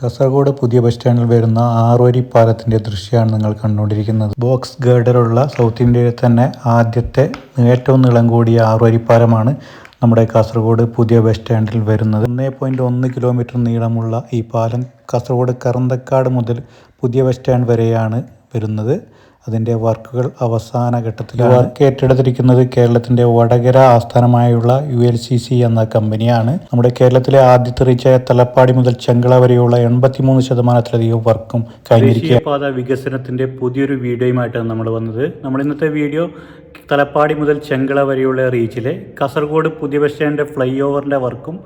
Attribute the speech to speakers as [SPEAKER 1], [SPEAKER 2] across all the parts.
[SPEAKER 1] കാസർഗോഡ് പുതിയ ബസ് സ്റ്റാൻഡിൽ വരുന്ന ആറുവരി പാലത്തിന്റെ ദൃശ്യമാണ് നിങ്ങൾ കണ്ടുകൊണ്ടിരിക്കുന്നത്. ബോക്സ് ഗേഡറുള്ള സൗത്ത് ഇന്ത്യയിലെ തന്നെ ആദ്യത്തെ ഏറ്റവും നീളം കൂടിയ ആറുവരി പാലമാണ് നമ്മുടെ കാസർഗോഡ് പുതിയ ബസ് സ്റ്റാൻഡിൽ വരുന്നത്. ഒന്നേ പോയിന്റ് ഒന്ന് കിലോമീറ്റർ നീളമുള്ള ഈ പാലം കാസർഗോഡ് കറന്തക്കാട് മുതൽ പുതിയ ബസ് സ്റ്റാൻഡ് വരെയാണ് വരുന്നത്. അതിന്റെ വർക്കുകൾ അവസാന ഘട്ടത്തിലാണ്. വർക്ക് ഏറ്റെടുത്തിരിക്കുന്നത് കേരളത്തിന്റെ വടകര ആസ്ഥാനമായുള്ള യു എൽ സി സി എന്ന കമ്പനിയാണ്. നമ്മുടെ കേരളത്തിലെ ആദ്യത്തെ റീച്ചായ തലപ്പാടി മുതൽ ചെങ്കള വരെയുള്ള എൺപത്തിമൂന്ന് ശതമാനത്തിലധികം വർക്കും കഴിഞ്ഞിരിക്കുക പാത വികസനത്തിന്റെ പുതിയൊരു വീഡിയോയുമായിട്ടാണ് നമ്മൾ വന്നത്. നമ്മൾ ഇന്നത്തെ വീഡിയോ തലപ്പാടി മുതൽ ചെങ്കള വരെയുള്ള റീച്ചിലെ കാസർഗോഡ് പുതിയ ബസ് ഫ്ലൈ ഓവറിന്റെ വർക്കും.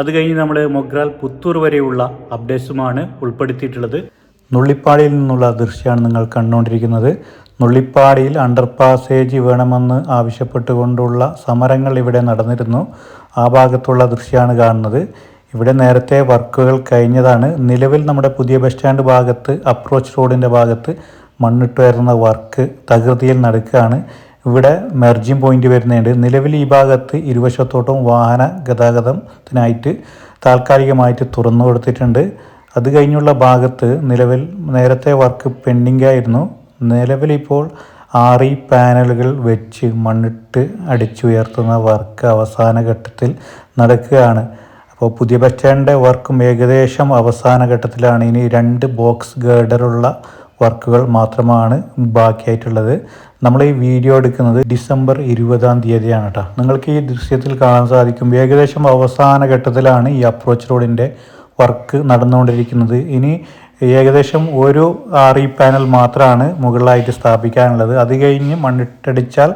[SPEAKER 1] അത് കഴിഞ്ഞ് നമ്മൾ മൊഗ്രാൽ പുത്തൂർ വരെയുള്ള അപ്ഡേറ്റ്സുമാണ് ഉൾപ്പെടുത്തിയിട്ടുള്ളത്. നുള്ളിപ്പാടിയിൽ നിന്നുള്ള ദൃശ്യമാണ് നിങ്ങൾ കണ്ടുകൊണ്ടിരിക്കുന്നത്. നുള്ളിപ്പാടിയിൽ അണ്ടർ പാസേജ് വേണമെന്ന് ആവശ്യപ്പെട്ടുകൊണ്ടുള്ള സമരങ്ങൾ ഇവിടെ നടന്നിരുന്നു. ആ ഭാഗത്തുള്ള ദൃശ്യമാണ് കാണുന്നത്. ഇവിടെ നേരത്തെ വർക്കുകൾ കഴിഞ്ഞതാണ്. നിലവിൽ നമ്മുടെ പുതിയ ബസ് സ്റ്റാൻഡ് ഭാഗത്ത് അപ്രോച്ച് റോഡിന്റെ ഭാഗത്ത് മണ്ണിട്ട് വരുന്ന വർക്ക് തകൃതിയിൽ നടക്കുകയാണ്. ഇവിടെ മെർജിങ് പോയിന്റ് വരുന്നുണ്ട്. നിലവിൽ ഈ ഭാഗത്ത് ഇരുവശത്തോട്ടും വാഹന ഗതാഗതത്തിനായിട്ട് താൽക്കാലികമായിട്ട് തുറന്നു കൊടുത്തിട്ടുണ്ട്. അത് കഴിഞ്ഞുള്ള ഭാഗത്ത് നിലവിൽ നേരത്തെ വർക്ക് പെൻഡിംഗ് ആയിരുന്നു നിലവിലിപ്പോൾ ആറി പാനലുകൾ വെച്ച് മണ്ണിട്ട് അടിച്ചുയർത്തുന്ന വർക്ക് അവസാന ഘട്ടത്തിൽ നടക്കുകയാണ്. അപ്പോൾ പുതിയ ബസ് സ്റ്റാൻഡിന്റെ വർക്കും ഏകദേശം അവസാന ഘട്ടത്തിലാണ്. ഇനി രണ്ട് ബോക്സ് ഗേഡറുള്ള വർക്കുകൾ മാത്രമാണ് ബാക്കിയായിട്ടുള്ളത്. നമ്മൾ ഈ വീഡിയോ എടുക്കുന്നത് ഡിസംബർ ഇരുപതാം തീയതിയാണ് കേട്ടോ നിങ്ങൾക്ക് ഈ ദൃശ്യത്തിൽ കാണാൻ സാധിക്കും. ഏകദേശം അവസാന ഘട്ടത്തിലാണ് ഈ അപ്രോച്ച് റോഡിന്റെ വർക്ക് നടന്നുകൊണ്ടിരിക്കുന്നത്. ഇനി ഏകദേശം ഒരു ആർ ഇ പാനൽ മാത്രമാണ് മുകളിലായിട്ട് സ്ഥാപിക്കാനുള്ളത്. അത് കഴിഞ്ഞ് മണ്ണിട്ടടിച്ചാൽ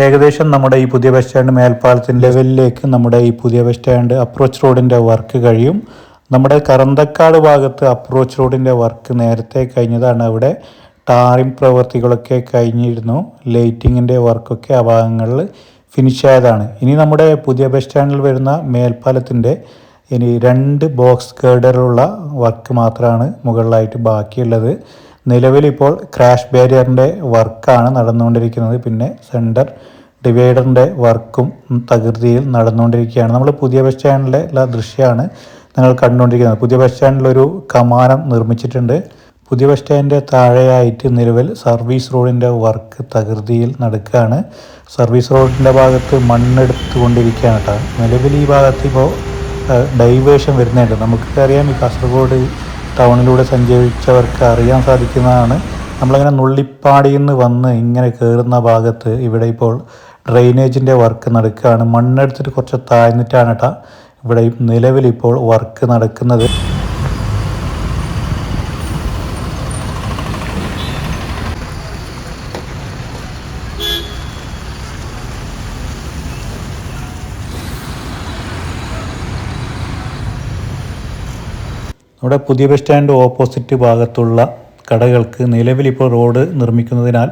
[SPEAKER 1] ഏകദേശം നമ്മുടെ ഈ പുതിയ ബസ് സ്റ്റാൻഡ് മേൽപ്പാലത്തിന്റെ ലെവലിലേക്ക് നമ്മുടെ ഈ പുതിയ ബസ് സ്റ്റാൻഡ് അപ്രോച്ച് റോഡിന്റെ വർക്ക് കഴിയും. നമ്മുടെ കറന്തക്കാട് ഭാഗത്ത് അപ്രോച്ച് റോഡിന്റെ വർക്ക് നേരത്തെ കഴിഞ്ഞതാണ്. അവിടെ ടാറിംഗ് പ്രവൃത്തികളൊക്കെ കഴിഞ്ഞിരുന്നു. ലൈറ്റിങ്ങിന്റെ വർക്കൊക്കെ ആ ഭാഗങ്ങളിൽ ഫിനിഷ് ആയതാണ്. ഇനി നമ്മുടെ പുതിയ ബസ് സ്റ്റാൻഡിൽ വരുന്ന മേൽപ്പാലത്തിന്റെ ഇനി രണ്ട് ബോക്സ് ഗേഡറുള്ള വർക്ക് മാത്രമാണ് മുകളിലായിട്ട് ബാക്കിയുള്ളത്. നിലവിലിപ്പോൾ ക്രാഷ് ബാരിയറിന്റെ വർക്കാണ് നടന്നുകൊണ്ടിരിക്കുന്നത്. പിന്നെ സെന്റർ ഡിവൈഡറിന്റെ വർക്കും തകൃതിയിൽ നടന്നുകൊണ്ടിരിക്കുകയാണ്. നമ്മൾ പുതിയ ബസ് സ്റ്റാൻഡിലെ ദൃശ്യമാണ് നിങ്ങൾ കണ്ടുകൊണ്ടിരിക്കുന്നത്. പുതിയ ബസ് സ്റ്റാൻഡിലൊരു കമാനം നിർമ്മിച്ചിട്ടുണ്ട്. പുതിയ ബസ് സ്റ്റാൻഡിന്റെ താഴെയായിട്ട് നിലവിൽ സർവീസ് റോഡിന്റെ വർക്ക് തകൃതിയിൽ നടക്കുകയാണ്. സർവീസ് റോഡിന്റെ ഭാഗത്ത് മണ്ണെടുത്തുകൊണ്ടിരിക്കുകയാണ് കേട്ടോ. നിലവിൽ ഈ ഭാഗത്ത് ഇപ്പോൾ ഡൈവേഷൻ വരുന്നുണ്ട് നമുക്കറിയാം ഈ കാസർഗോഡ് ടൗണിലൂടെ സഞ്ചരിച്ചവർക്ക് അറിയാൻ സാധിക്കുന്നതാണ്. നമ്മളങ്ങനെ നുള്ളിപ്പാടിയിൽ നിന്ന് വന്ന് ഇങ്ങനെ കയറുന്ന ഭാഗത്ത് ഇവിടെ ഇപ്പോൾ ഡ്രെയിനേജിന്റെ വർക്ക് നടക്കുകയാണ്. മണ്ണെടുത്തിട്ട് കുറച്ച് താഴ്ന്നിട്ടാണ് കേട്ടോ ഇവിടെ നിലവിൽ ഇപ്പോൾ വർക്ക് നടക്കുന്നത്. നമ്മുടെ പുതിയ ബസ് സ്റ്റാൻഡ് ഓപ്പോസിറ്റ് ഭാഗത്തുള്ള കടകൾക്ക് നിലവിൽ ഇപ്പോൾ റോഡ് നിർമ്മിക്കുന്നതിനാൽ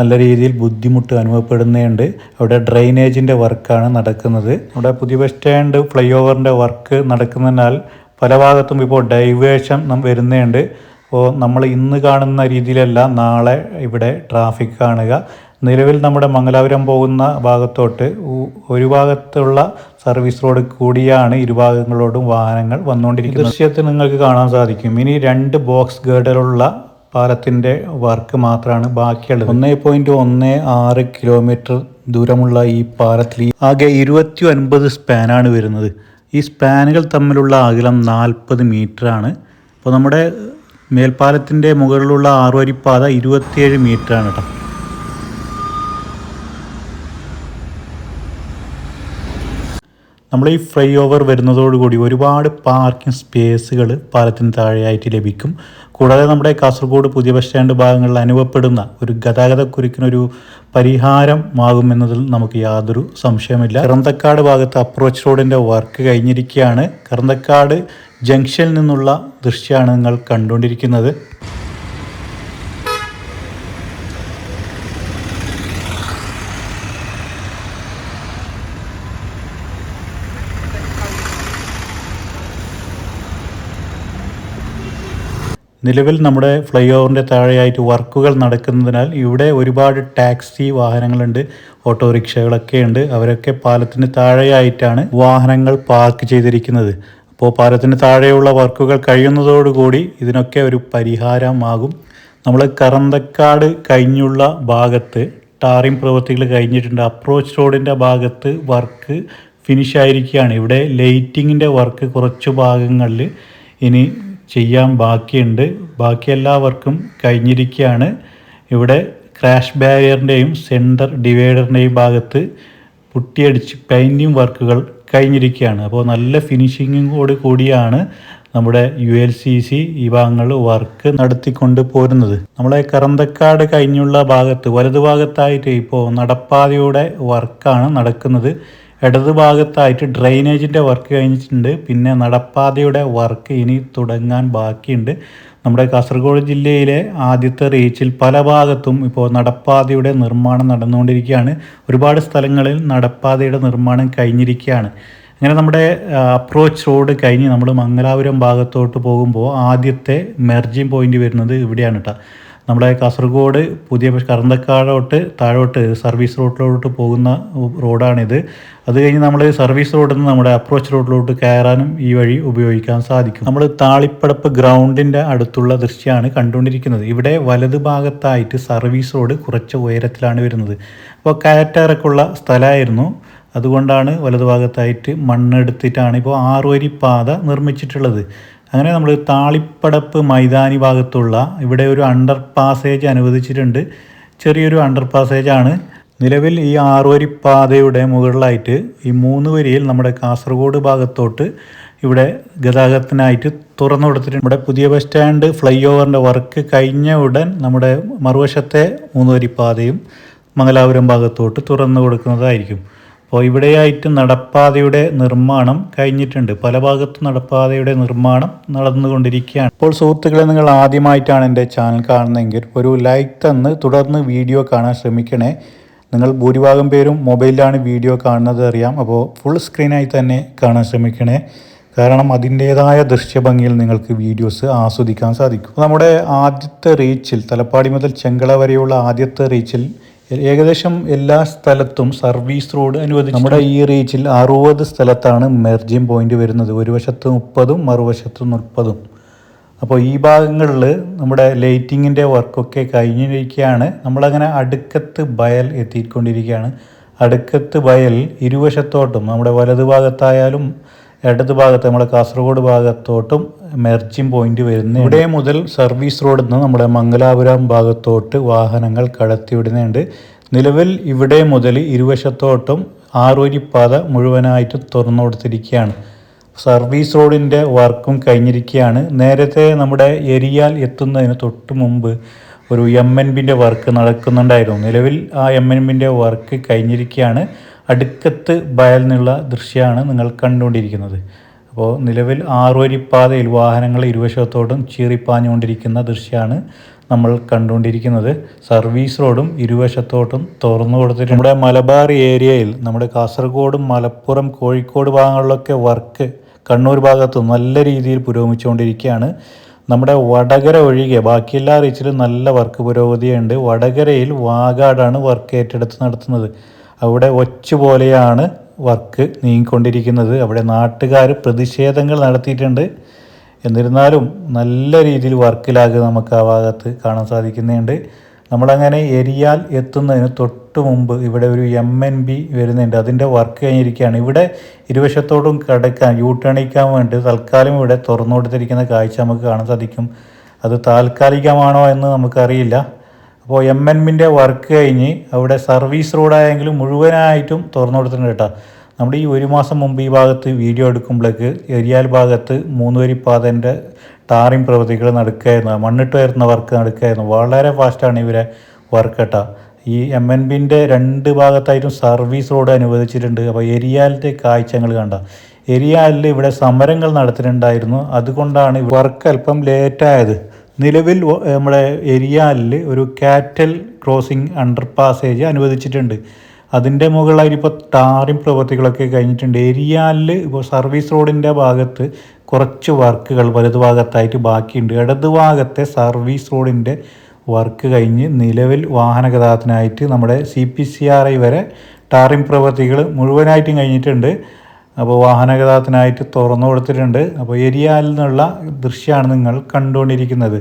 [SPEAKER 1] നല്ല രീതിയിൽ ബുദ്ധിമുട്ട് അനുഭവപ്പെടുന്നുണ്ട്. അവിടെ ഡ്രെയിനേജിന്റെ വർക്കാണ് നടക്കുന്നത്. നമ്മുടെ പുതിയ ബസ് സ്റ്റാൻഡ് ഫ്ലൈ ഓവറിന്റെ വർക്ക് നടക്കുന്നതിനാൽ പല ഭാഗത്തും ഇപ്പോൾ ഡൈവേഷൻ വരുന്നുണ്ട്. അപ്പോൾ നമ്മൾ ഇന്ന് കാണുന്ന രീതിയിലല്ല നാളെ ഇവിടെ ട്രാഫിക് കാണുക. നിലവിൽ നമ്മുടെ മംഗലാപുരം പോകുന്ന ഭാഗത്തോട്ട് ഒരു ഭാഗത്തുള്ള സർവീസ് റോഡ് കൂടിയാണ് ഇരുഭാഗങ്ങളോടും വാഹനങ്ങൾ വന്നുകൊണ്ടിരിക്കുന്നത്. ദൃശ്യത്തിൽ നിങ്ങൾക്ക് കാണാൻ സാധിക്കും. ഇനി രണ്ട് ബോക്സ് ഗേഡലുള്ള പാലത്തിന്റെ വർക്ക് മാത്രമാണ് ബാക്കിയുള്ളത്. ഒന്നേ പോയിന്റ് ഒന്ന് ആറ് കിലോമീറ്റർ ദൂരമുള്ള ഈ പാലത്തിൽ ആകെ ഇരുപത്തി ഒൻപത് സ്പാനാണ് വരുന്നത്. ഈ സ്പാനുകൾ തമ്മിലുള്ള അകലം നാൽപ്പത് ആണ്. അപ്പോൾ നമ്മുടെ മേൽപ്പാലത്തിന്റെ മുകളിലുള്ള ആറുവരിപ്പാത ഇരുപത്തിയേഴ് ആണ് കേട്ടോ. നമ്മൾ ഈ ഫ്ലൈ ഓവർ വരുന്നതോടുകൂടി ഒരുപാട് പാർക്കിംഗ് സ്പേസുകൾ പാലത്തിന് താഴെയായിട്ട് ലഭിക്കും. കൂടാതെ നമ്മുടെ കാസർഗോഡ് പുതിയ ബസ് സ്റ്റാൻഡ് ഭാഗങ്ങളിൽ അനുഭവപ്പെടുന്ന ഒരു ഗതാഗത കുരുക്കിനൊരു പരിഹാരം പരിഹാരമാകുമെന്നതിൽ നമുക്ക് യാതൊരു സംശയമില്ല കറന്തക്കാട് ഭാഗത്ത് അപ്രോച്ച് റോഡിന്റെ വർക്ക് കഴിഞ്ഞിരിക്കുകയാണ്. കറന്തക്കാട് ജംഗ്ഷനിൽ നിന്നുള്ള ദൃശ്യമാണ് നിങ്ങൾ കണ്ടുകൊണ്ടിരിക്കുന്നത്. നിലവിൽ നമ്മുടെ ഫ്ലൈ ഓവറിന്റെ താഴെയായിട്ട് വർക്കുകൾ നടക്കുന്നതിനാൽ ഇവിടെ ഒരുപാട് ടാക്സി വാഹനങ്ങളുണ്ട് ഓട്ടോറിക്ഷകളൊക്കെ ഉണ്ട്. അവരൊക്കെ പാലത്തിന് താഴെയായിട്ടാണ് വാഹനങ്ങൾ പാർക്ക് ചെയ്തിരിക്കുന്നത്. അപ്പോൾ പാലത്തിന് താഴെയുള്ള വർക്കുകൾ കഴിയുന്നതോടുകൂടി ഇതിനൊക്കെ ഒരു പരിഹാരമാകും. നമ്മൾ കറന്തക്കാട് കഴിഞ്ഞുള്ള ഭാഗത്ത് ടാറിംഗ് പ്രവൃത്തികൾ കഴിഞ്ഞിട്ടുണ്ട്. അപ്രോച്ച് റോഡിന്റെ ഭാഗത്ത് വർക്ക് ഫിനിഷ് ആയിരിക്കുകയാണ് ഇവിടെ ലൈറ്റിങ്ങിന്റെ വർക്ക് കുറച്ച് ഭാഗങ്ങളിൽ ഇനി ചെയ്യാൻ ബാക്കിയുണ്ട്. ബാക്കി എല്ലാ വർക്കും കഴിഞ്ഞിരിക്കുകയാണ്. ഇവിടെ ക്രാഷ് ബാരിയറിന്റെയും സെന്റർ ഡിവൈഡറിന്റെയും ഭാഗത്ത് പുട്ടിയടിച്ച് പെയിന്റിങ് വർക്കുകൾ കഴിഞ്ഞിരിക്കുകയാണ്. അപ്പോൾ നല്ല ഫിനിഷിങ്ങും കൂടി കൂടിയാണ് നമ്മുടെ യു എൽ സി സി ഈ ഭാഗങ്ങൾ വർക്ക് നടത്തിക്കൊണ്ട് പോരുന്നത്. നമ്മളെ കറന്തക്കാട് കഴിഞ്ഞുള്ള ഭാഗത്ത് വലതു ഭാഗത്തായിട്ട് ഇപ്പോൾ നടപ്പാതയുടെ വർക്കാണ് നടക്കുന്നത്. ഇടത് ഭാഗത്തായിട്ട് ഡ്രെയിനേജിന്റെ വർക്ക് കഴിഞ്ഞിട്ടുണ്ട്. പിന്നെ നടപ്പാതയുടെ വർക്ക് ഇനി തുടങ്ങാൻ ബാക്കിയുണ്ട്. നമ്മുടെ കാസർഗോഡ് ജില്ലയിലെ ആദ്യത്തെ റീച്ചിൽ പല ഭാഗത്തും ഇപ്പോൾ നടപ്പാതയുടെ നിർമ്മാണം നടന്നുകൊണ്ടിരിക്കുകയാണ്. ഒരുപാട് സ്ഥലങ്ങളിൽ നടപ്പാതയുടെ നിർമ്മാണം കഴിഞ്ഞിരിക്കുകയാണ്. അങ്ങനെ നമ്മുടെ അപ്രോച്ച് റോഡ് കഴിഞ്ഞ് നമ്മൾ മംഗലാപുരം ഭാഗത്തോട്ട് പോകുമ്പോൾ ആദ്യത്തെ മെർജിംഗ് പോയിന്റ് വരുന്നത് ഇവിടെയാണ് കേട്ടോ നമ്മുടെ കാസർഗോഡ് പുതിയ കറന്തക്കാടോട്ട് താഴോട്ട് സർവീസ് റോഡിലോട്ട് പോകുന്ന റോഡാണിത്. അത് കഴിഞ്ഞ് നമ്മൾ സർവീസ് റോഡിൽ നിന്ന് നമ്മുടെ അപ്രോച്ച് റോഡിലോട്ട് കയറാനും ഈ വഴി ഉപയോഗിക്കാൻ സാധിക്കും. നമ്മൾ താളിപ്പടപ്പ് ഗ്രൗണ്ടിന്റെ അടുത്തുള്ള ദൃശ്യമാണ് കണ്ടുകൊണ്ടിരിക്കുന്നത്. ഇവിടെ വലത് ഭാഗത്തായിട്ട് സർവീസ് റോഡ് കുറച്ച് ഉയരത്തിലാണ് വരുന്നത്. അപ്പോൾ കയറ്റിറക്കുള്ള സ്ഥലമായിരുന്നു. അതുകൊണ്ടാണ് വലതുഭാഗത്തായിട്ട് മണ്ണെടുത്തിട്ടാണ് ഇപ്പോൾ ആറുവരി പാത നിർമ്മിച്ചിട്ടുള്ളത്. അങ്ങനെ നമ്മൾ താളിപ്പടപ്പ് മൈതാനി ഭാഗത്തുള്ള ഇവിടെ ഒരു അണ്ടർ പാസേജ് അനുവദിച്ചിട്ടുണ്ട്. ചെറിയൊരു അണ്ടർ പാസേജാണ് നിലവിൽ ഈ ആറുവരി പാതയുടെ മുകളിലായിട്ട് ഈ മൂന്ന് വരിയിൽ നമ്മുടെ കാസർഗോഡ് ഭാഗത്തോട്ട് ഇവിടെ ഗതാഗതത്തിനായിട്ട് തുറന്നു കൊടുത്തിട്ടുണ്ട്. നമ്മുടെ പുതിയ ബസ് സ്റ്റാൻഡ് ഫ്ലൈ ഓവറിന്റെ വർക്ക് കഴിഞ്ഞ ഉടൻ നമ്മുടെ മറുവശത്തെ മൂന്ന് വരി പാതയും മംഗലാപുരം ഭാഗത്തോട്ട് തുറന്നു കൊടുക്കുന്നതായിരിക്കും. അപ്പോൾ ഇവിടെയായിട്ട് നടപ്പാതയുടെ നിർമ്മാണം കഴിഞ്ഞിട്ടുണ്ട്. പല ഭാഗത്തും നടപ്പാതയുടെ നിർമ്മാണം നടന്നുകൊണ്ടിരിക്കുകയാണ്. ഇപ്പോൾ സുഹൃത്തുക്കളെ നിങ്ങൾ ആദ്യമായിട്ടാണ് എന്റെ ചാനൽ കാണുന്നതെങ്കിൽ ഒരു ലൈക്ക് തന്ന് തുടർന്ന് വീഡിയോ കാണാൻ ശ്രമിക്കണേ. നിങ്ങൾ ഭൂരിഭാഗം പേരും മൊബൈലിലാണ് വീഡിയോ കാണുന്നത് അറിയാം. അപ്പോൾ ഫുൾ സ്ക്രീനായി തന്നെ കാണാൻ ശ്രമിക്കണേ. കാരണം അതിന്റേതായ ദൃശ്യഭംഗിയിൽ നിങ്ങൾക്ക് വീഡിയോസ് ആസ്വദിക്കാൻ സാധിക്കും. നമ്മുടെ ആദ്യത്തെ റീച്ചിൽ തലപ്പാടി മുതൽ ചെങ്കള വരെയുള്ള ആദ്യത്തെ റീച്ചിൽ ഏകദേശം എല്ലാ സ്ഥലത്തും സർവീസ് റോഡ് അനുവദിച്ചു. നമ്മുടെ ഈ റീച്ചിൽ അറുപത് സ്ഥലത്താണ് മെർജിങ് പോയിന്റ് വരുന്നത്. ഒരു വശത്ത് മുപ്പതും മറുവശത്ത് മുപ്പതും അപ്പോൾ ഈ ഭാഗങ്ങളിൽ നമ്മുടെ ലൈറ്റിങ്ങിന്റെ വർക്കൊക്കെ കഴിഞ്ഞിരിക്കുകയാണ്. നമ്മളങ്ങനെ അടുക്കത്ത് ബയൽ എത്തിക്കൊണ്ടിരിക്കുകയാണ്. അടുക്കത്ത് ബയൽ ഇരുവശത്തോട്ടും നമ്മുടെ വലതു ഭാഗത്തായാലും ഇടത് ഭാഗത്ത് നമ്മുടെ കാസർഗോഡ് ഭാഗത്തോട്ടും മെർജിങ് പോയിന്റ് വരുന്നു ഇവിടെ മുതൽ സർവീസ് റോഡിൽ നിന്ന് നമ്മുടെ മംഗലാപുരം ഭാഗത്തോട്ട് വാഹനങ്ങൾ കടത്തിവിടുന്നുണ്ട്. നിലവിൽ ഇവിടെ മുതൽ ഇരുവശത്തോട്ടും ആറുവരിപ്പാത മുഴുവനായിട്ട് തുറന്നു കൊടുത്തിരിക്കുകയാണ് സർവീസ് റോഡിന്റെ വർക്കും കഴിഞ്ഞിരിക്കുകയാണ്. നേരത്തെ നമ്മുടെ എരിയാൽ എത്തുന്നതിന് തൊട്ട് മുമ്പ് ഒരു എം എൻ ബിന്റെ വർക്ക് നടക്കുന്നുണ്ടായിരുന്നു. നിലവിൽ ആ എം എൻ ബിന്റെ വർക്ക് കഴിഞ്ഞിരിക്കുകയാണ്. അടുക്കത്ത് ബയൽ നിന്നുള്ള ദൃശ്യമാണ് നിങ്ങൾ കണ്ടുകൊണ്ടിരിക്കുന്നത്. അപ്പോൾ നിലവിൽ ആറുവരിപ്പാതയിൽ വാഹനങ്ങൾ ഇരുവശത്തോടും ചീറിപ്പാഞ്ഞുകൊണ്ടിരിക്കുന്ന ദൃശ്യമാണ് നമ്മൾ കണ്ടുകൊണ്ടിരിക്കുന്നത്. സർവീസ് റോഡും ഇരുവശത്തോട്ടും തുറന്നു കൊടുത്തിട്ടുണ്ട്. നമ്മുടെ മലബാർ ഏരിയയിൽ നമ്മുടെ കാസർഗോഡും മലപ്പുറം കോഴിക്കോട് ഭാഗങ്ങളിലൊക്കെ വർക്ക് കണ്ണൂർ ഭാഗത്ത് നല്ല രീതിയിൽ പുരോഗമിച്ചുകൊണ്ടിരിക്കുകയാണ്. നമ്മുടെ വടകര ഒഴികെ ബാക്കിയെല്ലാ റീച്ചിലും നല്ല വർക്ക് പുരോഗതിയുണ്ട്. വടകരയിൽ വാഗാടാണ് വർക്ക് ഏറ്റെടുത്ത് നടത്തുന്നത്. അവിടെ ഒച്ച പോലെയാണ് വർക്ക് നീങ്ങിക്കൊണ്ടിരിക്കുന്നത്. അവിടെ നാട്ടുകാർ പ്രതിഷേധങ്ങൾ നടത്തിയിട്ടുണ്ട്. എന്നിരുന്നാലും നല്ല രീതിയിൽ വർക്കിലാകെ നമുക്ക് ആ ഭാഗത്ത് കാണാൻ സാധിക്കുന്നുണ്ട്. നമ്മളങ്ങനെ എരിയാൽ എത്തുന്നതിന് തൊട്ട് മുമ്പ് ഇവിടെ ഒരു എം എൻ ബി വരുന്നുണ്ട്. അതിന്റെ വർക്ക് കഴിഞ്ഞിരിക്കുകയാണ്. ഇവിടെ ഇരുവശത്തോടും കിടക്കാൻ യൂ ടേണിക്കാൻ വേണ്ടി തൽക്കാലം ഇവിടെ തുറന്നു കൊടുത്തിരിക്കുന്ന കാഴ്ച നമുക്ക് കാണാൻ സാധിക്കും. അത് താൽക്കാലികമാണോ എന്ന് നമുക്കറിയില്ല. അപ്പോൾ എം എൻ ബിന്റെ വർക്ക് കഴിഞ്ഞ് അവിടെ സർവീസ് റോഡായെങ്കിലും മുഴുവനായിട്ടും തുറന്നു കൊടുത്തിട്ടുണ്ട് കേട്ടോ. നമ്മുടെ ഈ ഒരു മാസം മുമ്പ് ഈ ഭാഗത്ത് വീഡിയോ എടുക്കുമ്പോഴേക്ക് എരിയാൽ ഭാഗത്ത് മൂന്ന് വരി പാതന്റെ ടാറിങ് പ്രവൃത്തികൾ നടക്കുകയായിരുന്നു. മണ്ണിട്ട് വരുന്ന വർക്ക് നടക്കുകയായിരുന്നു. വളരെ ഫാസ്റ്റാണ് ഇവരെ വർക്ക് കേട്ടോ. ഈ എം എൻ ബിന്റെ രണ്ട് ഭാഗത്തായിട്ടും സർവീസ് റോഡ് അനുവദിച്ചിട്ടുണ്ട്. അപ്പോൾ എരിയാലിന്റെ കാഴ്ചകൾ കണ്ട? എരിയാലിൽ ഇവിടെ സമരങ്ങൾ നടത്തിയിട്ടുണ്ടായിരുന്നു. അതുകൊണ്ടാണ് വർക്ക് അല്പം ലേറ്റായത് നിലവിൽ നമ്മുടെ എരിയാലിൽ ഒരു കാറ്റൽ ക്രോസിംഗ് അണ്ടർ പാസേജ് അനുവദിച്ചിട്ടുണ്ട്. അതിന്റെ മുകളിൽ ഇപ്പോൾ ടാറിംഗ് പ്രവൃത്തികളൊക്കെ കഴിഞ്ഞിട്ടുണ്ട്. ഏരിയയിൽ ഇപ്പോൾ സർവീസ് റോഡിന്റെ ഭാഗത്ത് കുറച്ച് വർക്കുകൾ വലതുഭാഗത്തായിട്ട് ബാക്കിയുണ്ട്. ഇടതുഭാഗത്തെ സർവീസ് റോഡിന്റെ വർക്ക് കഴിഞ്ഞ് നിലവിൽ വാഹന ഗതാഗതത്തിനായിട്ട് നമ്മുടെ C P C R I വരെ ടാറിംഗ് പ്രവൃത്തികൾ മുഴുവനായിട്ടും കഴിഞ്ഞിട്ടുണ്ട്. അപ്പോൾ വാഹന ഗതാഗതത്തിനായിട്ട് തുറന്നു കൊടുത്തിട്ടുണ്ട്. അപ്പോൾ എരിയാലിൽ നിന്നുള്ള ദൃശ്യമാണ് നിങ്ങൾ കണ്ടുകൊണ്ടിരിക്കുന്നത്.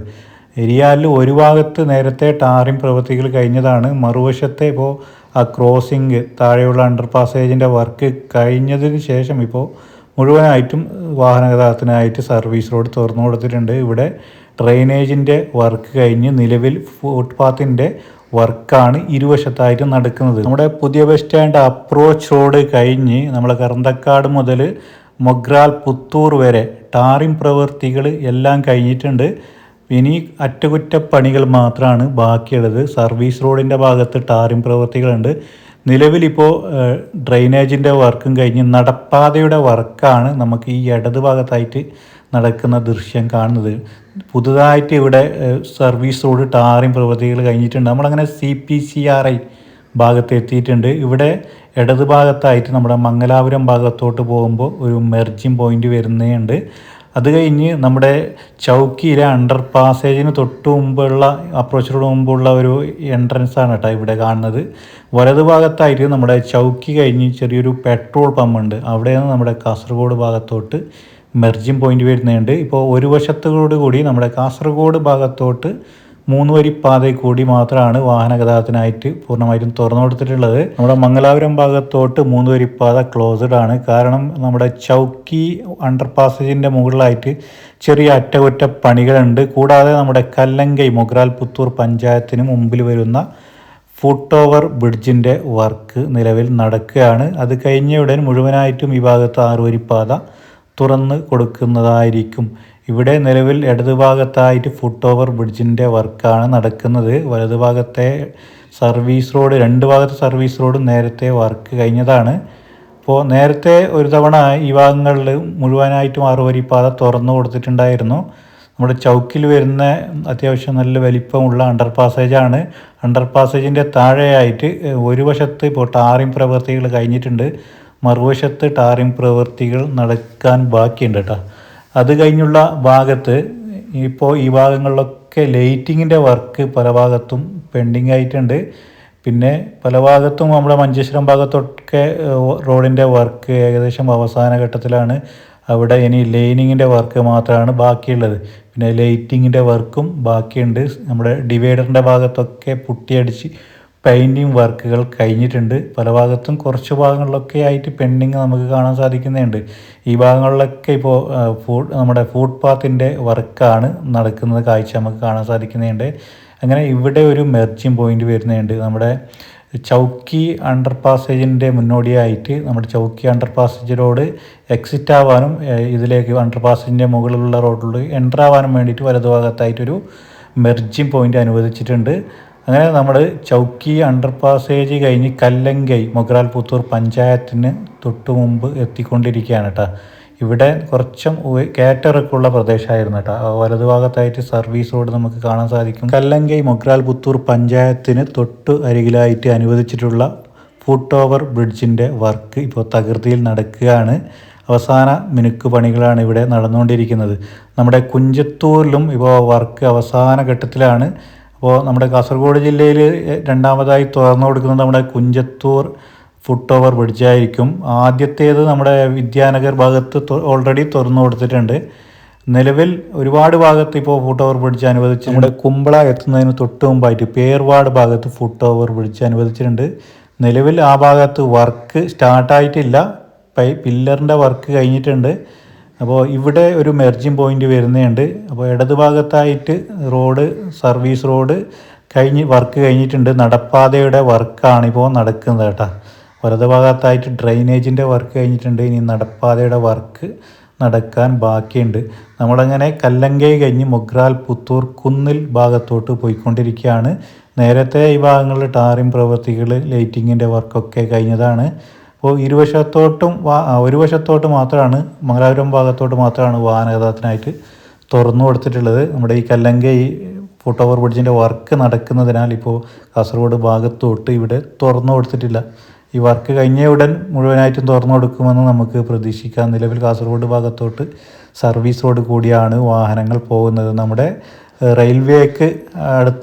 [SPEAKER 1] എരിയാലിൽ ഒരു ഭാഗത്ത് നേരത്തെ ടാറിംഗ് പ്രവൃത്തികൾ കഴിഞ്ഞതാണ്. മറുവശത്തെ ഇപ്പോൾ ആ ക്രോസിങ് താഴെയുള്ള അണ്ടർ പാസേജിന്റെ വർക്ക് കഴിഞ്ഞതിന് ശേഷം ഇപ്പോൾ മുഴുവനായിട്ടും വാഹന ഗതാഗതത്തിനായിട്ട് സർവീസ് റോഡ് തുറന്നു കൊടുത്തിട്ടുണ്ട്. ഇവിടെ ഡ്രെയിനേജിന്റെ വർക്ക് കഴിഞ്ഞ് നിലവിൽ ഫുട്പാത്തിന്റെ വർക്കാണ് ഇരുവശത്തായിട്ട് നടക്കുന്നത്. നമ്മുടെ പുതിയ ബസ് സ്റ്റാൻഡ് അപ്രോച്ച് റോഡ് കഴിഞ്ഞ് നമ്മൾ കറന്തക്കാട് മുതൽ മൊഗ്രാൽ പുത്തൂർ വരെ ടാറിംഗ് പ്രവൃത്തികൾ എല്ലാം കഴിഞ്ഞിട്ടുണ്ട്. ഇനി അറ്റകുറ്റപ്പണികൾ മാത്രമാണ് ബാക്കിയുള്ളത്. സർവീസ് റോഡിന്റെ ഭാഗത്ത് ടാറിംഗ് പ്രവൃത്തികളുണ്ട്. നിലവിലിപ്പോൾ ഡ്രെയിനേജിന്റെ വർക്കും കഴിഞ്ഞ് നടപ്പാതയുടെ വർക്കാണ് നമുക്ക് ഈ ഇടത് ഭാഗത്തായിട്ട് നടക്കുന്ന ദൃശ്യം കാണുന്നത്. പുതുതായിട്ട് ഇവിടെ സർവീസ് റോഡ് ടാറിങ് പ്രവൃത്തികൾ കഴിഞ്ഞിട്ടുണ്ട്. നമ്മളങ്ങനെ C P C R I ഭാഗത്ത് എത്തിയിട്ടുണ്ട് ഇവിടെ ഇടത് ഭാഗത്തായിട്ട് നമ്മുടെ മംഗലാപുരം ഭാഗത്തോട്ട് പോകുമ്പോൾ ഒരു മെർജിങ് പോയിന്റ് വരുന്നുണ്ട് അത് കഴിഞ്ഞ് നമ്മുടെ ചൗക്കിയിലെ അണ്ടർ പാസേജിന് തൊട്ട് മുമ്പുള്ള അപ്രോച്ച് റോഡ് മുമ്പുള്ള ഒരു എൻട്രൻസ് ആണ് കേട്ടോ ഇവിടെ കാണുന്നത്. വലത് ഭാഗത്തായിട്ട് നമ്മുടെ ചൗക്കി കഴിഞ്ഞ് ചെറിയൊരു പെട്രോൾ പമ്പ് ഉണ്ട്. അവിടെയാണ് നമ്മുടെ കാസർഗോഡ് ഭാഗത്തോട്ട് മെർജിങ് പോയിന്റ് വരുന്നുണ്ട് ഇപ്പോൾ ഒരു വശത്തോടു കൂടി നമ്മുടെ കാസർഗോഡ് ഭാഗത്തോട്ട് മൂന്ന് വരി പാതയിൽ കൂടി മാത്രമാണ് വാഹന ഗതാഗതത്തിനായിട്ട് പൂർണമായിട്ടും തുറന്നു കൊടുത്തിട്ടുള്ളത്. നമ്മുടെ മംഗലാപുരം ഭാഗത്തോട്ട് മൂന്ന് വരി പാത ക്ലോസ്ഡ് ആണ്. കാരണം നമ്മുടെ ചൗക്കി അണ്ടർ പാസേജിന്റെ മുകളിലായിട്ട് ചെറിയ അറ്റകുറ്റ പണികളുണ്ട്. കൂടാതെ നമ്മുടെ കല്ലങ്കൈ മൊഗ്രാൽ പുത്തൂർ പഞ്ചായത്തിന് മുമ്പിൽ വരുന്ന ഫുട്ട് ഓവർ ബ്രിഡ്ജിന്റെ വർക്ക് നിലവിൽ നടക്കുകയാണ്. അത് ഉടൻ മുഴുവനായിട്ടും ഈ ഭാഗത്ത് ആറുവരിപ്പാത തുറന്ന് കൊടുക്കുന്നതായിരിക്കും ഇവിടെ നിലവിൽ ഇടതുഭാഗത്തായിട്ട് ഫുട് ഓവർ ബ്രിഡ്ജിന്റെ വർക്കാണ് നടക്കുന്നത്. വലതുഭാഗത്തെ സർവീസ് റോഡ് രണ്ട് ഭാഗത്തെ സർവീസ് റോഡ് നേരത്തെ വർക്ക് കഴിഞ്ഞതാണ്. അപ്പോൾ നേരത്തെ ഒരു തവണ ഈ ഭാഗങ്ങളിൽ മുഴുവനായിട്ടും പാത തുറന്നു കൊടുത്തിട്ടുണ്ടായിരുന്നു. നമ്മുടെ ചൗക്കിൽ വരുന്ന അത്യാവശ്യം നല്ല വലിപ്പമുള്ള അണ്ടർ പാസേജാണ് അണ്ടർ പാസേജിന്റെ താഴെയായിട്ട് ഒരു വശത്ത് ഇപ്പോൾ ടാറിംഗ് പ്രവൃത്തികൾ കഴിഞ്ഞിട്ടുണ്ട്. മറുവശത്ത് ടാറിംഗ് പ്രവൃത്തികൾ നടക്കാൻ ബാക്കിയുണ്ട് കേട്ടോ. അത് കഴിഞ്ഞുള്ള ഭാഗത്ത് ഇപ്പോൾ ഈ ഭാഗങ്ങളിലൊക്കെ ലൈറ്റിങ്ങിന്റെ വർക്ക് പല ഭാഗത്തും പെൻഡിങ് ആയിട്ടുണ്ട്. പിന്നെ പല ഭാഗത്തും നമ്മുടെ മഞ്ചേശ്വരം ഭാഗത്തൊക്കെ റോഡിന്റെ വർക്ക് ഏകദേശം അവസാന ഘട്ടത്തിലാണ്. അവിടെ ഇനി ലൈനിങ്ങിന്റെ വർക്ക് മാത്രമാണ് ബാക്കിയുള്ളത്. പിന്നെ ലൈറ്റിങ്ങിന്റെ വർക്കും ബാക്കിയുണ്ട്. നമ്മുടെ ഡിവൈഡറിന്റെ ഭാഗത്തൊക്കെ പുട്ടിയടിച്ച് പെയിന്റിങ് വർക്കുകൾ കഴിഞ്ഞിട്ടുണ്ട്. പല ഭാഗത്തും കുറച്ച് ഭാഗങ്ങളിലൊക്കെ ആയിട്ട് പെൻഡിങ് നമുക്ക് കാണാൻ സാധിക്കുന്നുണ്ട്. ഈ ഭാഗങ്ങളിലൊക്കെ ഇപ്പോൾ ഫുഡ് നമ്മുടെ ഫുഡ് പാത്തിന്റെ വർക്കാണ് നടക്കുന്നത് കാഴ്ച നമുക്ക് കാണാൻ സാധിക്കുന്നുണ്ട്. അങ്ങനെ ഇവിടെ ഒരു മെർജിങ് പോയിന്റ് വരുന്നുണ്ട്. നമ്മുടെ ചൗക്കി അണ്ടർ പാസേജിന്റെ മുന്നോടിയായിട്ട് നമ്മുടെ ചൗക്കി അണ്ടർ പാസേജിലോട് എക്സിറ്റ് ആവാനും ഇതിലേക്ക് അണ്ടർ പാസേജിന്റെ മുകളിലുള്ള റോഡിലൂടെ എന്റർ ആവാനും വേണ്ടിയിട്ട് വലതുഭാഗത്തായിട്ടൊരു മെർജിങ് പോയിന്റ് അനുവദിച്ചിട്ടുണ്ട്. അങ്ങനെ നമ്മൾ ചൗക്കി അണ്ടർ പാസേജ് കഴിഞ്ഞ് കല്ലങ്കൈ മൊഗ്രാൽ പുത്തൂർ പഞ്ചായത്തിന് തൊട്ടു മുമ്പ് എത്തിക്കൊണ്ടിരിക്കുകയാണ് കേട്ടോ ഇവിടെ കുറച്ചും കേറ്ററൊക്കെയുള്ള പ്രദേശമായിരുന്നു കേട്ടോ വലതുഭാഗത്തായിട്ട് സർവീസ് റോഡ് നമുക്ക് കാണാൻ സാധിക്കും. കല്ലങ്കൈ മൊഗ്രാൽ പുത്തൂർ പഞ്ചായത്തിന് തൊട്ട് അരികിലായിട്ട് അനുവദിച്ചിട്ടുള്ള ഫുട്ട് ഓവർ ബ്രിഡ്ജിന്റെ വർക്ക് ഇപ്പോൾ തകൃതിയിൽ നടക്കുകയാണ്. അവസാന മിനുക്ക് പണികളാണ് ഇവിടെ നടന്നുകൊണ്ടിരിക്കുന്നത്. നമ്മുടെ കുഞ്ചത്തൂരിലും ഇപ്പോൾ വർക്ക് അവസാന ഘട്ടത്തിലാണ്. അപ്പോൾ നമ്മുടെ കാസർഗോഡ് ജില്ലയിൽ രണ്ടാമതായി തുറന്നു കൊടുക്കുന്നത് നമ്മുടെ കുഞ്ചത്തൂർ ഫുട് ഓവർ ബ്രിഡ്ജായിരിക്കും ആദ്യത്തേത് നമ്മുടെ വിദ്യാനഗർ ഭാഗത്ത് ഓൾറെഡി തുറന്നു കൊടുത്തിട്ടുണ്ട്. നിലവിൽ ഒരുപാട് ഭാഗത്ത് ഇപ്പോൾ ഫുട് ഓവർ ബ്രിഡ്ജ് അനുവദിച്ച് നമ്മുടെ കുമ്പള എത്തുന്നതിന് തൊട്ട് മുമ്പായിട്ട് പേർവാട് ഭാഗത്ത് ഫുട് ഓവർ ബ്രിഡ്ജ് അനുവദിച്ചിട്ടുണ്ട്. നിലവിൽ ആ ഭാഗത്ത് വർക്ക് സ്റ്റാർട്ടായിട്ടില്ല പില്ലറിന്റെ വർക്ക് കഴിഞ്ഞിട്ടുണ്ട്. അപ്പോൾ ഇവിടെ ഒരു മെർജിങ് പോയിന്റ് വരുന്നുണ്ട്. അപ്പോൾ ഇടതുഭാഗത്തായിട്ട് റോഡ് സർവീസ് റോഡ് കഴിഞ്ഞ് വർക്ക് കഴിഞ്ഞിട്ടുണ്ട്. നടപ്പാതയുടെ വർക്കാണിപ്പോൾ നടക്കുന്നത് കേട്ടോ. വലതുഭാഗത്തായിട്ട് ഡ്രെയിനേജിന്റെ വർക്ക് കഴിഞ്ഞിട്ടുണ്ട്. ഇനി നടപ്പാതയുടെ വർക്ക് നടക്കാൻ ബാക്കിയുണ്ട്. നമ്മളങ്ങനെ കല്ലങ്കൈ കഴിഞ്ഞ് മൊഗ്രാൽ പുത്തൂർ കുന്നിൽ ഭാഗത്തോട്ട് പോയിക്കൊണ്ടിരിക്കുകയാണ്. നേരത്തെ ഈ ഭാഗങ്ങളിൽ ടാറിംഗ് പ്രവൃത്തികൾ ലൈറ്റിങ്ങിന്റെ വർക്കൊക്കെ കഴിഞ്ഞതാണ്. അപ്പോൾ ഇരുവശത്തോട്ടും ഒരു വശത്തോട്ട് മാത്രമാണ് മംഗലാപുരം ഭാഗത്തോട്ട് മാത്രമാണ് വാഹനഗതാഗതത്തിനായിട്ട് തുറന്നു കൊടുത്തിട്ടുള്ളത്. നമ്മുടെ ഈ കല്ലങ്കൈ ഫുട് ഓവർ ബ്രിഡ്ജിന്റെ വർക്ക് നടക്കുന്നതിനാൽ ഇപ്പോൾ കാസർഗോഡ് ഭാഗത്തോട്ട് ഇവിടെ തുറന്നു കൊടുത്തിട്ടില്ല. ഈ വർക്ക് കഴിഞ്ഞ ഉടൻ മുഴുവനായിട്ടും തുറന്നു കൊടുക്കുമെന്ന് നമുക്ക് പ്രതീക്ഷിക്കാം. നിലവിൽ കാസർഗോഡ് ഭാഗത്തോട്ട് സർവീസ് റോഡ് കൂടിയാണ് വാഹനങ്ങൾ പോകുന്നത്. നമ്മുടെ റെയിൽവേക്ക്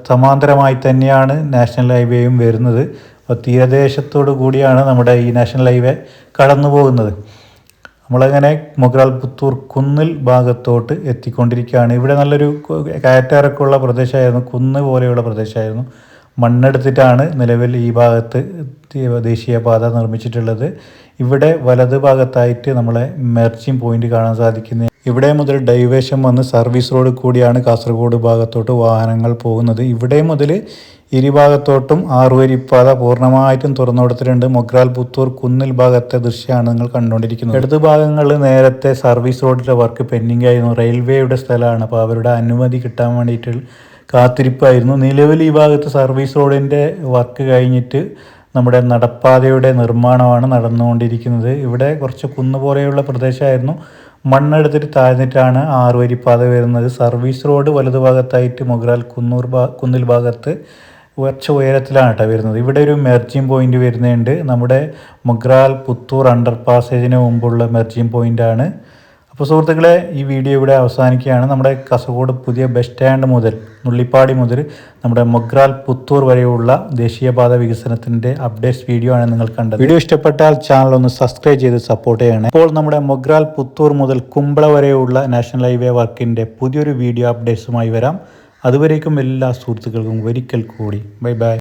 [SPEAKER 1] സമാന്തരമായി തന്നെയാണ് നാഷണൽ ഹൈവേയും വരുന്നത്. തീരദേശത്തോടു കൂടിയാണ് നമ്മുടെ ഈ നാഷണൽ ഹൈവേ കടന്നു പോകുന്നത്. നമ്മളങ്ങനെ മുഗറാൽ പുത്തൂർ കുന്നിൽ ഭാഗത്തോട്ട് എത്തിക്കൊണ്ടിരിക്കുകയാണ്. ഇവിടെ നല്ലൊരു കു- കയറ്റിറക്കമുള്ള പ്രദേശമായിരുന്നു. കുന്ന് പോലെയുള്ള പ്രദേശമായിരുന്നു. മണ്ണെടുത്തിട്ടാണ് നിലവിൽ ഈ ഭാഗത്ത് ദേശീയപാത നിർമ്മിച്ചിട്ടുള്ളത്. ഇവിടെ വലത് ഭാഗത്തായിട്ട് നമ്മളെ മെർച്ചിങ് പോയിന്റ് കാണാൻ സാധിക്കുന്നത് ഇവിടെ മുതൽ ഡൈവേഷൻ വന്ന് സർവീസ് റോഡ് കൂടിയാണ് കാസർഗോഡ് ഭാഗത്തോട്ട് വാഹനങ്ങൾ പോകുന്നത്. ഇവിടെ മുതൽ ഇരുഭാഗത്തോട്ടും ആറുവരിപ്പാത പൂർണമായിട്ടും തുറന്നു കൊടുത്തിട്ടുണ്ട് മൊഗ്രാൽ പുത്തൂർ കുന്നിൽ ഭാഗത്തെ ദൃശ്യമാണ് നിങ്ങൾ കണ്ടുകൊണ്ടിരിക്കുന്നത്. ഇടതു ഭാഗങ്ങളിൽ നേരത്തെ സർവീസ് റോഡിലെ വർക്ക് പെൻഡിങ് ആയിരുന്നു. റെയിൽവേയുടെ സ്ഥലമാണ്. അപ്പോൾ അവരുടെ അനുമതി കിട്ടാൻ വേണ്ടിയിട്ട് കാത്തിരിപ്പായിരുന്നു. നിലവിൽ ഈ ഭാഗത്ത് സർവീസ് റോഡിന്റെ വർക്ക് കഴിഞ്ഞിട്ട് നമ്മുടെ നടപ്പാതയുടെ നിർമ്മാണമാണ് നടന്നുകൊണ്ടിരിക്കുന്നത്. ഇവിടെ കുറച്ച് കുന്ന് പോലെയുള്ള പ്രദേശമായിരുന്നു. മണ്ണെടുത്തിട്ട് താഴ്ന്നിട്ടാണ് ആറുവരിപ്പാത വരുന്നത്. സർവീസ് റോഡ് വലതുഭാഗത്തായിട്ട് മൊഗ്രാൽ കുന്നൂർ ഭാ കുന്നിൽ ഭാഗത്ത് കുറച്ച് ഉയരത്തിലാണ് കേട്ടോ വരുന്നത്. ഇവിടെ ഒരു മെർജിങ് പോയിന്റ് വരുന്നുണ്ട്. നമ്മുടെ മുഗ്രാൽ പുത്തൂർ അണ്ടർ പാസേജിന് മുമ്പുള്ള മെർജിങ് പോയിന്റാണ് അപ്പോൾ സുഹൃത്തുക്കളെ ഈ വീഡിയോ ഇവിടെ അവസാനിക്കുകയാണ്. നമ്മുടെ കാസർഗോഡ് പുതിയ ബസ് സ്റ്റാൻഡ് മുതൽ നുള്ളിപ്പാടി മുതൽ നമ്മുടെ മൊഗ്രാൽ പുത്തൂർ വരെയുള്ള ദേശീയപാത വികസനത്തിന്റെ അപ്ഡേറ്റ്സ് വീഡിയോ ആണ് നിങ്ങൾ കണ്ടത്. വീഡിയോ ഇഷ്ടപ്പെട്ടാൽ ചാനൽ ഒന്ന് സബ്സ്ക്രൈബ് ചെയ്ത് സപ്പോർട്ട് ചെയ്യണേ. ഇപ്പോൾ നമ്മുടെ മൊഗ്രാൽ പുത്തൂർ മുതൽ കുമ്പള വരെയുള്ള നാഷണൽ ഹൈവേ വർക്കിന്റെ പുതിയൊരു വീഡിയോ അപ്ഡേറ്റ്സുമായി വരാം. അതുവരേക്കും എല്ലാ സുഹൃത്തുക്കൾക്കും ഒരിക്കൽ കൂടി. Bye bye.